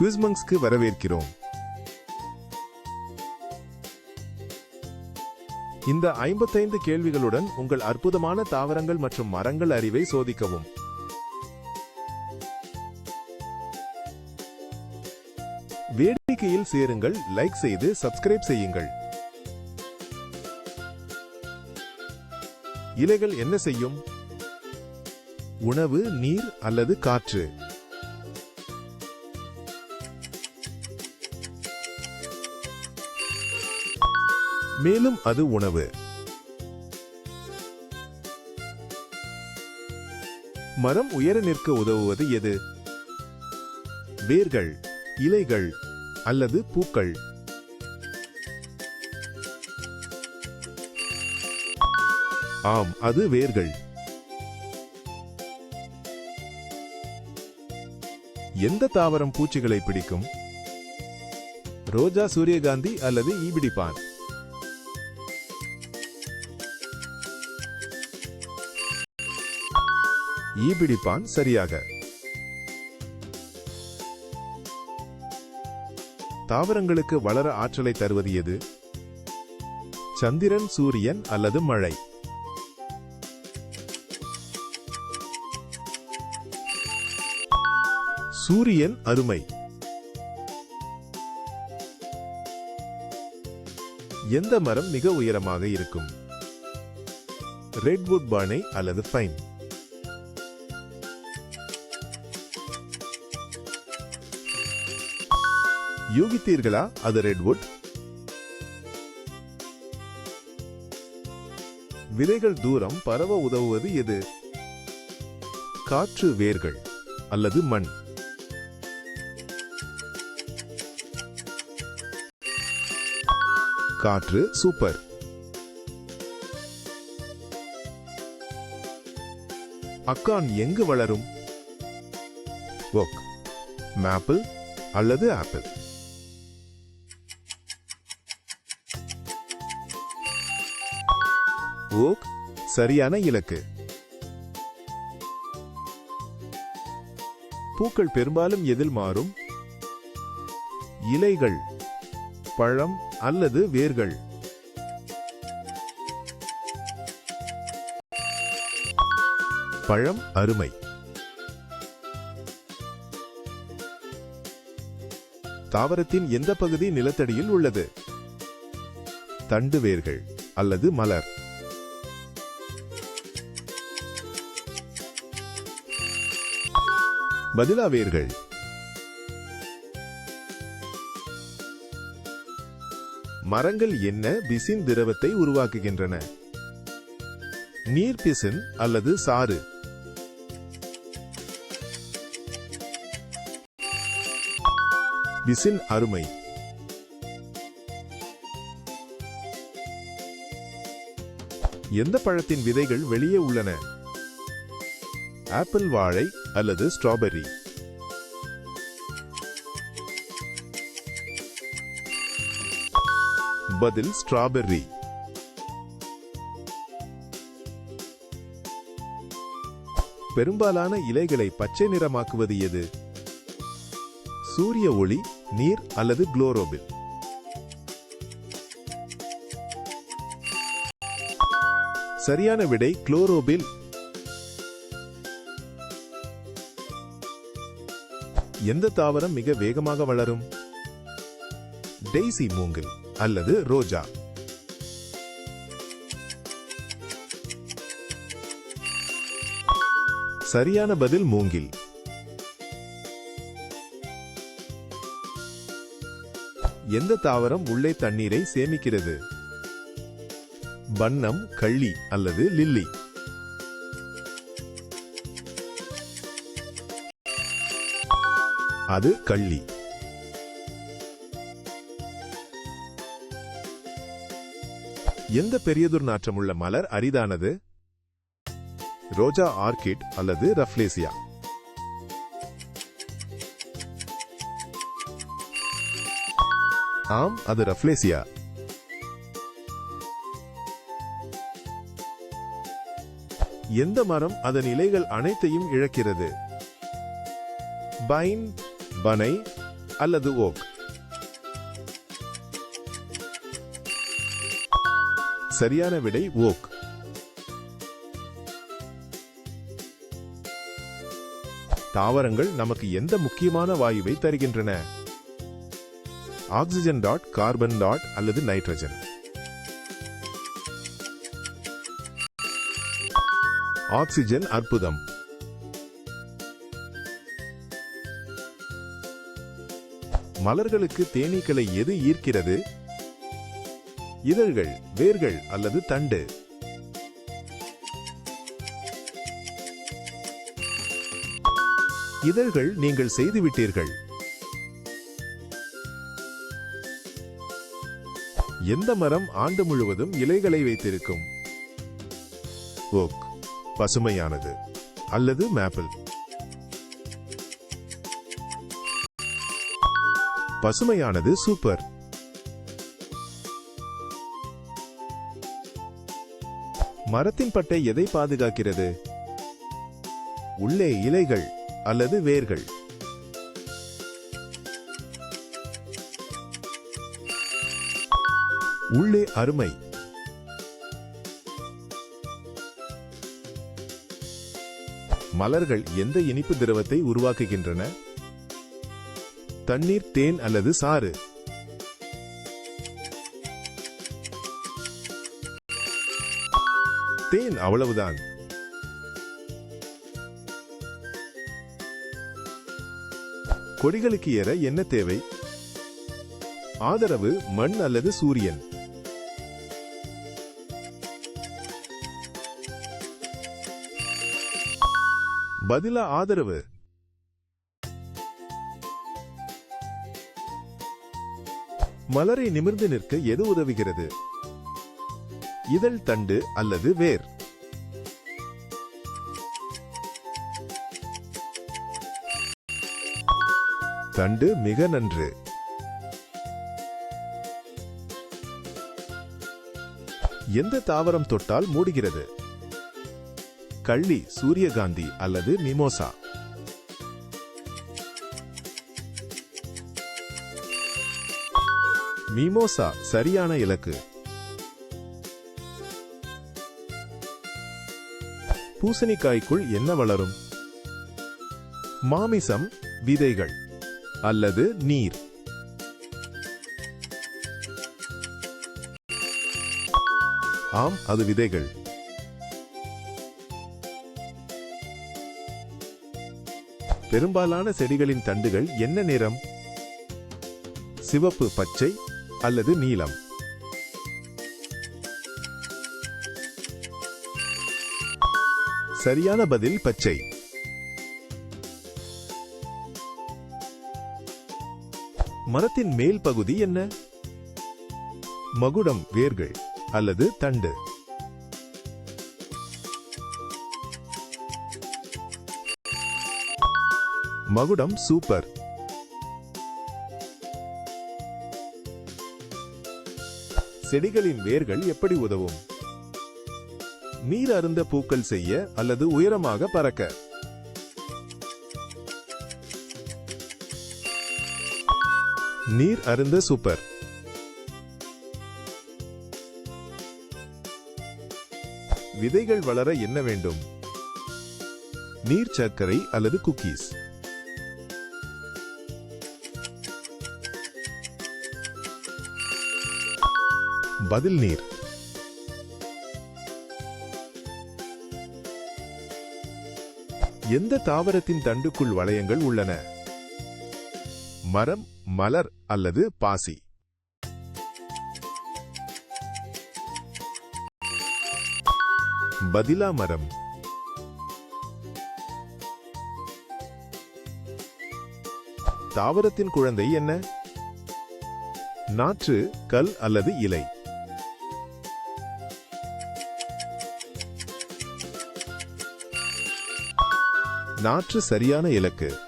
குவிஸ்மங்ஸ்க்கு வரவேற்கிறோம். இந்த ஐம்பத்தைந்து கேள்விகளுடன் உங்கள் அற்புதமான தாவரங்கள் மற்றும் மரங்கள் அறிவை சோதிக்கவும். வேடிக்கையில் சேருங்கள் லைக் செய்து சப்ஸ்கிரைப் செய்யுங்கள். இலைகள் என்ன செய்யும்? உணவு நீர் அல்லது காற்று? மேலும் அது உணவு. மரம் உயர நிற்க உதவுவது எது? வேர்கள் இலைகள் அல்லது பூக்கள்? ஆம் அது வேர்கள். எந்த தாவரம் பூச்சிகளை பிடிக்கும்? ரோஜா சூரியகாந்தி அல்லது ஈபிடிப்பான் ஈபிடிப்பான் சரியாக. தாவரங்களுக்கு வளர ஆற்றலை தருவது எது? சந்திரன் சூரியன் அல்லது மழை? சூரியன் அருமை. எந்த மரம் மிக உயரமாக இருக்கும்? ரெட்வுட் பானை அல்லது ஃபைன் யூகித்தீர்களா? அது ரெட்வுட் விதைகள் தூரம் பரவ உதவுவது எது? காற்று வேர்கள் அல்லது மண். காற்று சூப்பர். அக்கான் எங்கு வளரும்? ஒக் மேப்பிள் அல்லது ஆப்பிள்? ஓக் சரியான இலக்கு. பூக்கள் பெரும்பாலும் எதில் மாறும்? இலைகள் பழம் அல்லது வேர்கள்? பழம் அருமை. தாவரத்தின் எந்த பகுதி நிலத்தடியில் உள்ளது? தண்டு வேர்கள் அல்லது மலர். பதிலாவீர்கள். மரங்கள் என்ன பிசின் திரவத்தை உருவாக்குகின்றன? நீர் பிசின் அல்லது சாறு? பிசின் அருமை. எந்த பழத்தின் விதைகள் வெளியே உள்ளன? ஆப்பிள் வாழை அல்லது ஸ்ட்ராபெர்ரி பதில் ஸ்ட்ராபெர்ரி பெரும்பாலான இலைகளை பச்சை நிறமாக்குவது எது? சூரிய ஒளி நீர் அல்லது குளோரோபில். சரியான விடை குளோரோபில் எந்த தாவரம் மிக வேகமாக வளரும்? டெய்சி மூங்கில் அல்லது ரோஜா. சரியான பதில் மூங்கில். எந்த தாவரம் உள்ளே தண்ணீரை சேமிக்கிறது? வண்ணம் கள்ளி அல்லது லில்லி. அது கள்ளி. எந்த பெரியதொரு நாற்றமுள்ள மலர் அரிதானது? ரோஜா ஆர்கிட் அல்லது ரஃப்லேசியா ஆம் அது ரஃப்லேசியா எந்த மரம் அதன் இலைகள் அனைத்தையும் இழக்கிறது? பைன் பனை அல்லது ஓக். சரியான விடை ஓக். தாவரங்கள் நமக்கு எந்த முக்கியமான வாயுவை தருகின்றன? ஆக்சிஜன் டாட் கார்பன் டாட் அல்லது நைட்ரஜன். ஆக்சிஜன் அற்புதம். மலர்களுக்கு தேனீக்களை எது ஈர்க்கிறது? இதழ்கள் வேர்கள் அல்லது தண்டு? இதழ்கள் நீங்கள் செய்துவிட்டீர்கள். எந்த மரம் ஆண்டு முழுவதும் இலைகளை வைத்திருக்கும்? ஓக் பசுமையானது அல்லது மேப்பிள். பசுமையானது சூப்பர். மரத்தின் பட்டை எதை பாதுகாக்கிறது? உள்ளே இலைகள் அல்லது வேர்கள்? உள்ளே அருமை. மலர்கள் எந்த இனிப்பு திரவத்தை உருவாக்குகின்றன? தண்ணீர் தேன் அல்லது சாறு. தேன் அவ்வளவுதான். கொடிகளுக்கு ஏற என்ன தேவை? ஆதரவு மண் அல்லது சூரியன். பதிலா ஆதரவு. மலரை நிமிர்ந்து நிற்க எது உதவுகிறது? இதழ் தண்டு அல்லது வேர்? தண்டு மிக நன்று. எந்த தாவரம் தொட்டால் மூடுகிறது? கள்ளி சூரியகாந்தி அல்லது மிமோசா மிமோசா சரியான இலக்கு. பூசணிக்காய்க்குள் என்ன வளரும்? மாமிசம் விதைகள் அல்லது நீர்? ஆம் அது விதைகள். பெரும்பாலான செடிகளின் தண்டுகள் என்ன நிறம்? சிவப்பு பச்சை அல்லது நீலம் சரியான பதில் பச்சை. மரத்தின் மேல் பகுதி என்ன? மகுடம் வேர்கள் அல்லது தண்டு. மகுடம் சூப்பர். செடிகளின் வேர்கள் எப்படி உதவும்? நீர் அருந்த பூக்கள் செய்ய அல்லது உயரமாக பறக்க? நீர் அருந்த சூப்பர். விதைகள் வளர என்ன வேண்டும்? நீர் சர்க்கரை அல்லது குக்கீஸ்? பதில் நீர். எந்த தாவரத்தின் தண்டுக்குள் வளையங்கள் உள்ளன? மரம் மலர் அல்லது பாசி? பதிலா மரம். தாவரத்தின் குழந்தை என்ன? நாற்று கல் அல்லது இலை? நாற்று சரியான இலக்கு.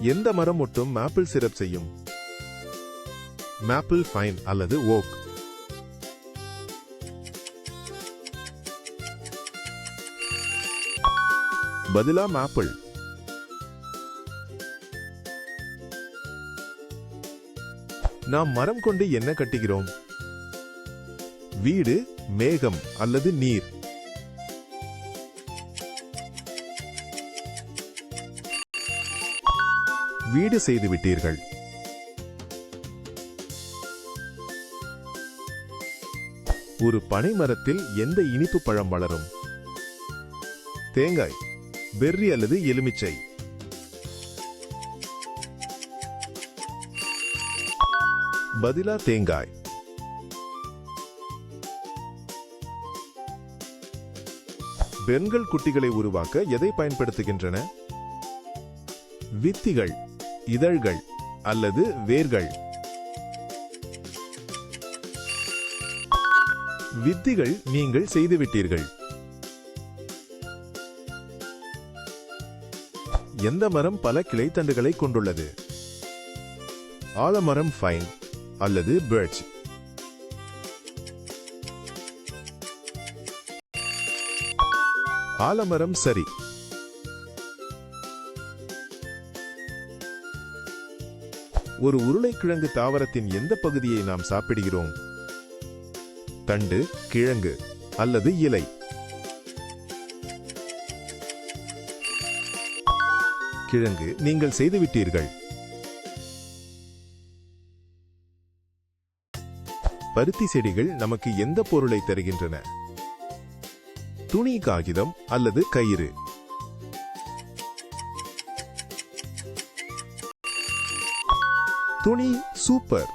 எந்த மரம் ஒட்டும் மேப்பிள் சிரப் செய்யும்? மேப்பிள் ஃபைன் அல்லது ஓக் பதிலா மேப்பிள் நாம் மரம் கொண்டு என்ன கட்டுகிறோம்? வீடு மேகம் அல்லது நீர். வீடு செய்து விட்டீர்கள். ஒரு பனை மரத்தில் எந்த இனிப்பு பழம் வளரும்? தேங்காய் பெர்ரி அல்லது எலுமிச்சை. பதிலா தேங்காய். பெண்கள் குட்டிகளை உருவாக்க எதை பயன்படுத்துகின்றன? வித்திகள் இதழ்கள் அல்லது வேர்கள். வித்திகள் நீங்கள் செய்துவிட்டீர்கள். எந்த மரம் பல கிளைத்தண்டுகளை கொண்டுள்ளது? ஆலமரம் ஃபைன் அல்லது பேர்ட்ஸ். ஆலமரம் சரி. ஒரு உருளைக்கிழங்கு தாவரத்தின் எந்த பகுதியை நாம் சாப்பிடுகிறோம்? தண்டு கிழங்கு அல்லது இலை? கிழங்கு நீங்கள் செய்துவிட்டீர்கள். பருத்தி செடிகள் நமக்கு எந்த பொருளை தருகின்றன? துணி காகிதம் அல்லது கயிறு. துணி சூப்பர்.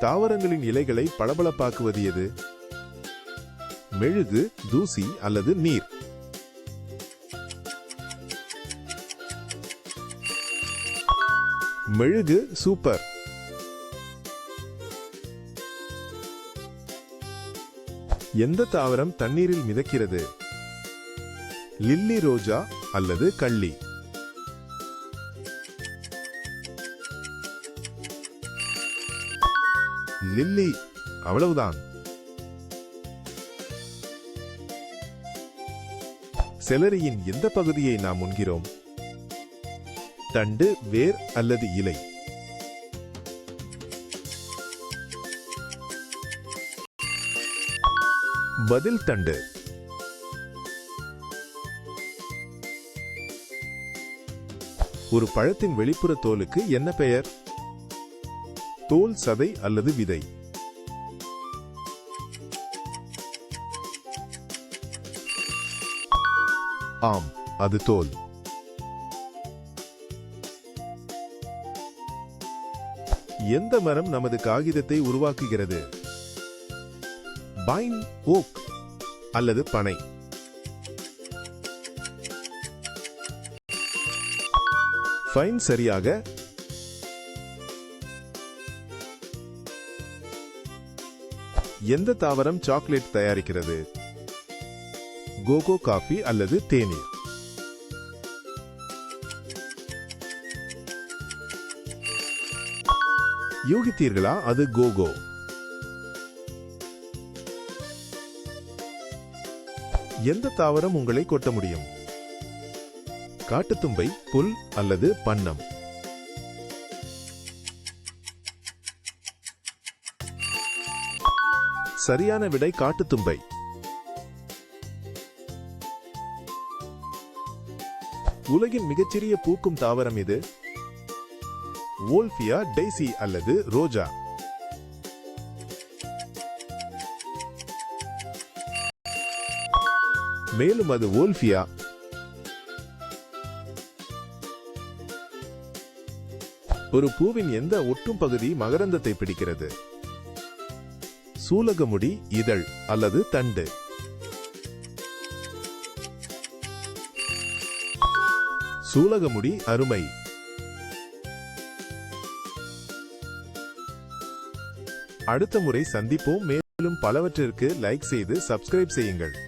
தாவரங்களின் இலைகளை பளபளப்பாக்குவது எது? மெழுகு தூசி அல்லது நீர்? மெழுகு சூப்பர். எந்த தாவரம் தண்ணீரில் மிதக்கிறது? லில்லி ரோஜா அல்லது கள்ளி? லில்லி அவ்வளவுதான். செலரியின் எந்த பகுதியை நாம் உண்கிறோம்? தண்டு வேர் அல்லது இலை? பதில் தண்டு. ஒரு பழத்தின் வெளிப்புற தோலுக்கு என்ன பெயர்? தோல் சதை அல்லது விதை? ஆம் அது தோல். எந்த மரம் நமது காகிதத்தை உருவாக்குகிறது? பைன் ஓக் அல்லது பனை. ஃபைன் சரியாக எந்த தாவரம் சாக்லேட் தயாரிக்கிறது? கோகோ காஃபி அல்லது தேநீர் யூகித்தீர்களா? அது கோகோ. எந்த தாவரம் உங்களை கொட்ட முடியும்? காட்டுத்தும்பை புல் அல்லது பன்னம் சரியான விடை காட்டுத்தும்பை. உலகின் மிகச்சிறிய பூக்கும் தாவரம் இது. வோல்பியா டெய்சி அல்லது ரோஜா. மேலும் அது வோல்பியா ஒரு பூவின் எந்த ஒட்டும் பகுதி மகரந்தத்தை பிடிக்கிறது. சூலகமுடி இதழ் அல்லது தண்டு. சூலகமுடி அருமை. அடுத்த முறை சந்திப்போம். மேலும் பலவற்றிற்கு லைக் செய்து சப்ஸ்கிரைப் செய்யுங்கள்.